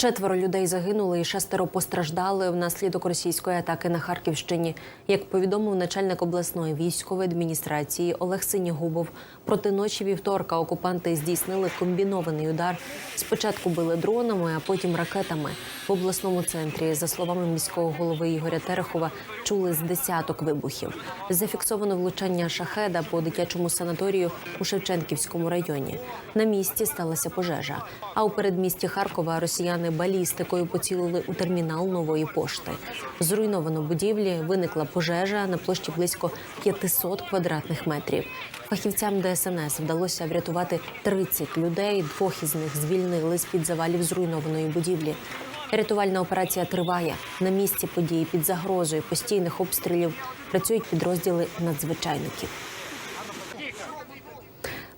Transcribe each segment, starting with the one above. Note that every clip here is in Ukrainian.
Четверо людей загинули і шестеро постраждали внаслідок російської атаки на Харківщині. Як повідомив начальник обласної військової адміністрації Олег Синігубов, проти ночі вівторка окупанти здійснили комбінований удар. Спочатку били дронами, а потім ракетами. В обласному центрі, за словами міського голови Ігоря Терехова, чули з десяток вибухів. Зафіксовано влучання шахеда по дитячому санаторію у Шевченківському районі. На місці сталася пожежа. А у передмісті Харкова росіяни балістикою поцілили у термінал нової пошти. Зруйновано будівлі, виникла пожежа на площі близько 500 квадратних метрів. Фахівцям ДСНС вдалося врятувати 30 людей. Двох із них звільнили з під завалів зруйнованої будівлі. Рятувальна операція триває. На місці події під загрозою постійних обстрілів працюють підрозділи надзвичайників.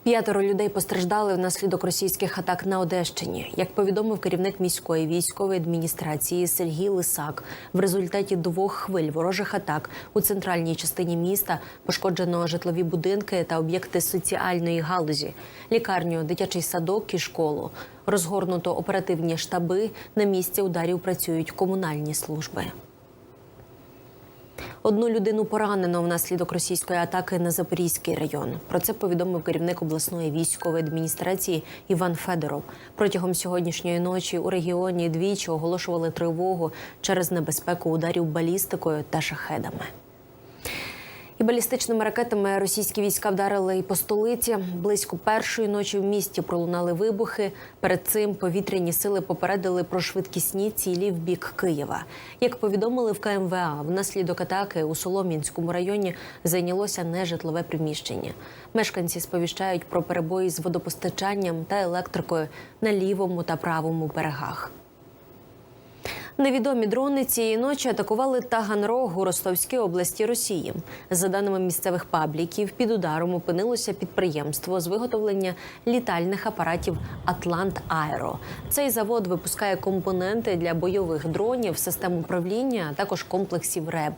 П'ятеро людей постраждали внаслідок російських атак на Одещині. Як повідомив керівник міської військової адміністрації Сергій Лисак, в результаті двох хвиль ворожих атак у центральній частині міста пошкоджено житлові будинки та об'єкти соціальної галузі, лікарню, дитячий садок і школу. Розгорнуто оперативні штаби. На місці ударів працюють комунальні служби. Одну людину поранено внаслідок російської атаки на Запорізький район. Про це повідомив керівник обласної військової адміністрації Іван Федоров. Протягом сьогоднішньої ночі у регіоні двічі оголошували тривогу через небезпеку ударів балістикою та шахедами. І балістичними ракетами російські війська вдарили і по столиці. Близько першої ночі в місті пролунали вибухи. Перед цим повітряні сили попередили про швидкісні цілі в бік Києва. Як повідомили в КМВА, внаслідок атаки у Солом'янському районі зайнялося нежитлове приміщення. Мешканці сповіщають про перебої з водопостачанням та електрикою на лівому та правому берегах. Невідомі дрони цієї ночі атакували Таганрог у Ростовській області Росії. За даними місцевих пабліків, під ударом опинилося підприємство з виготовлення літальних апаратів Атлант Аеро. Цей завод випускає компоненти для бойових дронів, систем управління, а також комплексів РЕБ.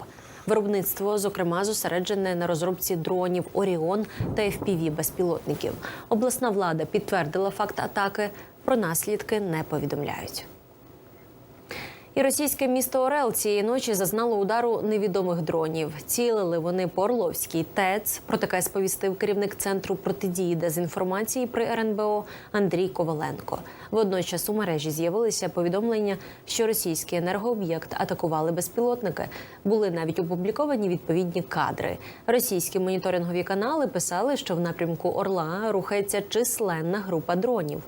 Виробництво, зокрема, зосереджене на розробці дронів Оріон та fpv безпілотників. Обласна влада підтвердила факт атаки. Про наслідки не повідомляють. І російське місто Орел цієї ночі зазнало удару невідомих дронів. Цілили вони по Орловській ТЕЦ. Про таке сповістив керівник центру протидії дезінформації при РНБО Андрій Коваленко. Водночас у мережі з'явилися повідомлення, що російський енергооб'єкт атакували безпілотники. Були навіть опубліковані відповідні кадри. Російські моніторингові канали писали, що в напрямку Орла рухається численна група дронів.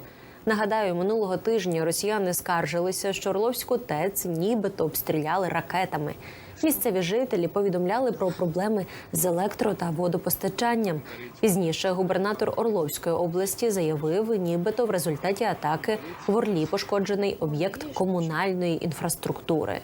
Нагадаю, минулого тижня росіяни скаржилися, що Орловську ТЕЦ нібито обстріляли ракетами. Місцеві жителі повідомляли про проблеми з електро та водопостачанням. Пізніше губернатор Орловської області заявив, нібито в результаті атаки в Орлі пошкоджений об'єкт комунальної інфраструктури.